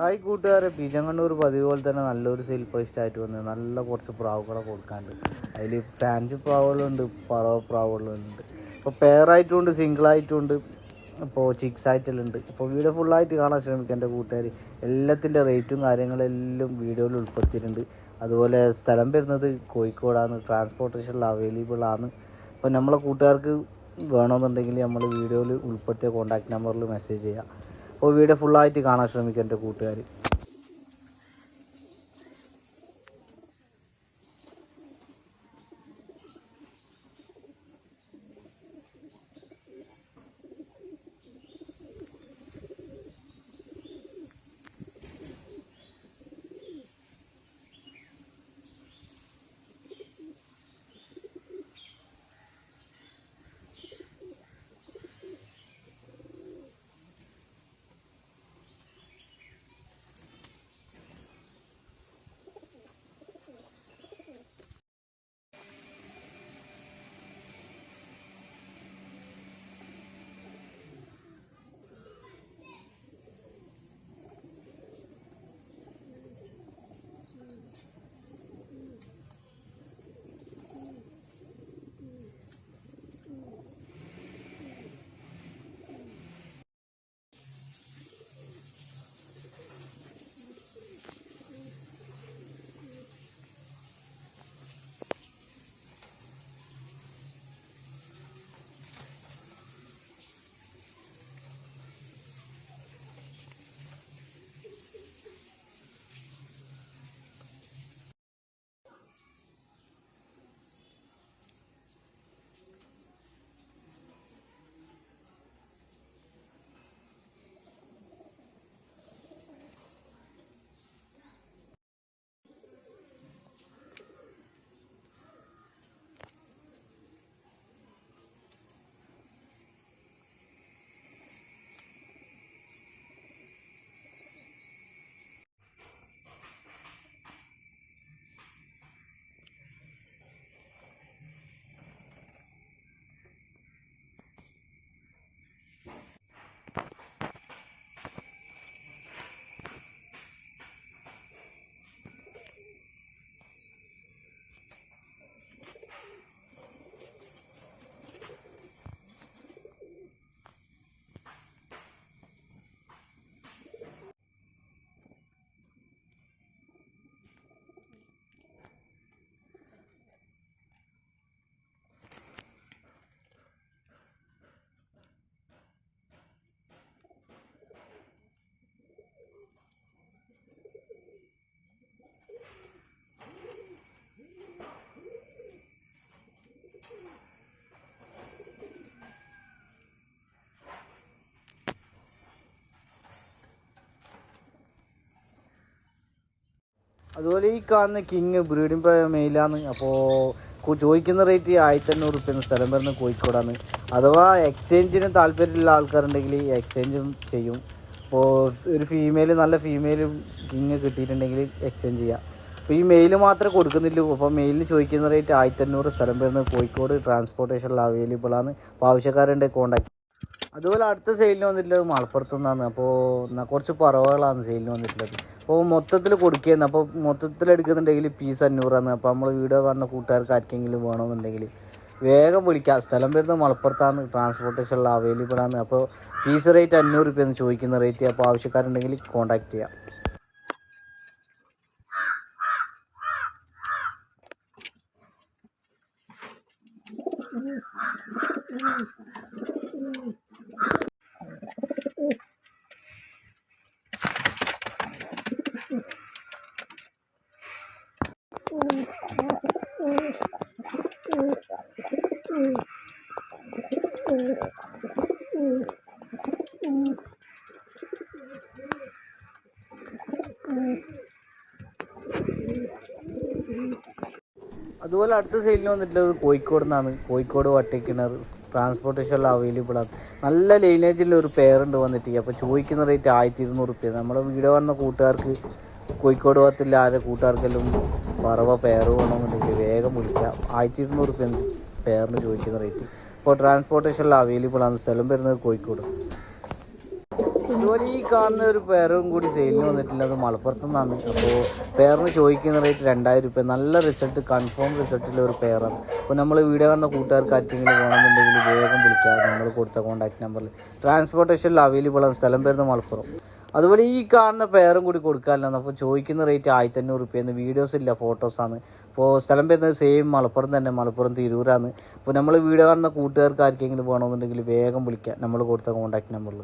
Hi കൂട്ടുകാരെ പിജങ്ങണ്ണൂർ പതിവ് പോലെ തന്നെ നല്ലൊരു സെയിൽ പോസ്റ്റ് ആയിട്ട് വന്ന് നല്ല കുറച്ച് പ്രാവുകളെ കൊടുക്കാണ്ട്. അതിൽ ഫാൻസി പ്രാവുകളുണ്ട് പറവ പ്രാവുകളുണ്ട്. ഇപ്പോൾ പെയറായിട്ടുമുണ്ട് സിംഗിളായിട്ടുമുണ്ട് ഇപ്പോൾ ചിക്സ് ഉണ്ട്. ഇപ്പോൾ വീഡിയോ ഫുള്ളായിട്ട് കാണാൻ ശ്രമിക്കുക എന്റെ കൂട്ടുകാർ എല്ലാത്തിന്റെ റേറ്റും കാര്യങ്ങളെല്ലാം വീഡിയോയിൽ ഉൾപ്പെടുത്തിയിട്ടുണ്ട്. അതുപോലെ സ്ഥലം വരുന്നത് കോഴിക്കോടാണ് ട്രാൻസ്പോർട്ടേഷനിൽ അവൈലബിൾ ആണ്. അപ്പോൾ നമ്മളെ കൂട്ടുകാർക്ക് വേണമെന്നുണ്ടെങ്കിൽ നമ്മൾ വീഡിയോയിൽ ഉൾപ്പെടുത്തിയ കോൺടാക്ട് നമ്പറിൽ മെസ്സേജ് ചെയ്യാം. അപ്പോൾ വീഡിയോ ഫുള്ളായിട്ട് കാണാൻ ശ്രമിക്കുക എന്റെ കൂട്ടുകാർ അതുപോലെ ഈ കാണുന്ന കിങ് ബ്രീഡിംഗ് മെയിലാണ് അപ്പോൾ ചോദിക്കുന്ന റേറ്റ് ആയിരത്തി അഞ്ഞൂറ് റുപ്യാണ് സ്ഥലം വരുന്ന കോഴിക്കോടാണ്. അഥവാ എക്സ്ചേഞ്ചിന് താല്പര്യമുള്ള ആൾക്കാരുണ്ടെങ്കിൽ എക്സ്ചേഞ്ചും ചെയ്യും. അപ്പോൾ ഒരു ഫീമെയിൽ നല്ല ഫീമെയിൽ കിങ് കിട്ടിയിട്ടുണ്ടെങ്കിൽ എക്സ്ചേഞ്ച് ചെയ്യാം. അപ്പോൾ ഈ മെയിൽ മാത്രമേ കൊടുക്കുന്നില്ലൂ അപ്പോൾ മെയിലിന് ചോദിക്കുന്ന റേറ്റ് ആയിരത്തി അഞ്ഞൂറ് സ്ഥലം വരുന്നത് കോഴിക്കോട് ട്രാൻസ്പോർട്ടേഷനിൽ അവൈലബിൾ ആണ് അപ്പോൾ ആവശ്യക്കാരുണ്ടെങ്കിൽ കോൺടാക്ട് അതുപോലെ അടുത്ത സെയിലിന് വന്നിട്ടുള്ളത് മലപ്പുറത്തു നിന്നാണ്. അപ്പോൾ കുറച്ച് പറവകളാണ് സെയിലിന് വന്നിട്ടുള്ളത്. അപ്പോൾ മൊത്തത്തിൽ കൊടുക്കുകയെന്ന് അപ്പോൾ മൊത്തത്തിൽ എടുക്കുന്നുണ്ടെങ്കിൽ പീസ് അഞ്ഞൂറാണ്. അപ്പോൾ നമ്മൾ വീഡിയോ കാണുന്ന കൂട്ടുകാർക്ക് ആർക്കെങ്കിലും വേണമെന്നുണ്ടെങ്കിൽ വേഗം വിളിക്കുക സ്ഥലം വരുന്നത് മലപ്പുറത്താണ്. ട്രാൻസ്പോർട്ടേഷനിൽ അവൈലബിൾ ആണ്. അപ്പോൾ പീസ് റേറ്റ് അഞ്ഞൂറ് എന്ന് ചോദിക്കുന്ന റേറ്റ് അപ്പോൾ ആവശ്യക്കാരുണ്ടെങ്കിൽ കോൺടാക്ട് ചെയ്യാം. അതുപോലെ അടുത്ത സൈഡിൽ വന്നിട്ടുള്ളത് കോഴിക്കോട് നിന്നാണ്. കോഴിക്കോട് വട്ടിക്കിണർ ട്രാൻസ്പോർട്ടേഷനിൽ അവൈലബിൾ ആണ്. നല്ല ലൈനേജിൽ ഒരു പേരുണ്ട് വന്നിട്ട്. അപ്പോൾ ചോദിക്കുന്ന റേറ്റ് ആയിരത്തി ഇരുന്നൂറ് റുപ്യ. നമ്മുടെ വീഡിയോ വന്ന കൂട്ടുകാർക്ക് കോഴിക്കോട് ഭാഗത്തില്ല ആരെ കൂട്ടുകാർക്കെല്ലാം പറവ പേര് വേണമെന്നുണ്ടെങ്കിൽ വേഗം വിളിക്കാം. ആയിരത്തി ഇരുന്നൂറ് റുപ്യ പെയറിന് ചോദിക്കുന്ന റേറ്റ് ഇപ്പോൾ ട്രാൻസ്പോർട്ടേഷനിൽ അവൈലബിൾ ആണ്. സ്ഥലം വരുന്നത് കോഴിക്കോട്. ജോലി ഈ കാണുന്ന ഒരു പേരും കൂടി സെയിലിന് വന്നിട്ടില്ല. അത് മലപ്പുറത്ത് നിന്നാണ് അപ്പോൾ പേറിന് ചോദിക്കുന്ന റേറ്റ് രണ്ടായിരം രൂപ നല്ല റിസൾട്ട് കൺഫേം റിസൾട്ടിലെ ഒരു പേറാണ് അപ്പോൾ നമ്മൾ വീഡിയോ കാണുന്ന കൂട്ടുകാർക്ക് ആർക്കെങ്കിലും വേണമെന്നുണ്ടെങ്കിൽ വേഗം വിളിക്കാം. നമ്മൾ കൊടുത്ത കോൺടാക്ട് നമ്പറിൽ ട്രാൻസ്പോർട്ടേഷനിൽ അവൈലബിൾ ആണ്. സ്ഥലം വരുന്നത് മലപ്പുറം. അതുപോലെ ഈ കാണുന്ന പേരും കൂടി കൊടുക്കാനില്ല അപ്പോൾ ചോദിക്കുന്ന റേറ്റ് ആയിരത്തി അഞ്ഞൂറ് റുപ്യാണ് വീഡിയോസ് ഇല്ല ഫോട്ടോസാണ് അപ്പോൾ സ്ഥലം വരുന്നത് സെയിം മലപ്പുറം തന്നെ മലപ്പുറം തിരൂരാണ്. അപ്പോൾ നമ്മൾ വീഡിയോ കാണുന്ന കൂട്ടുകാർക്ക് ആർക്കെങ്കിലും വേണമെന്നുണ്ടെങ്കിൽ വേഗം വിളിക്കുക നമ്മൾ കൊടുത്ത കോൺടാക്ട് നമ്പറിൽ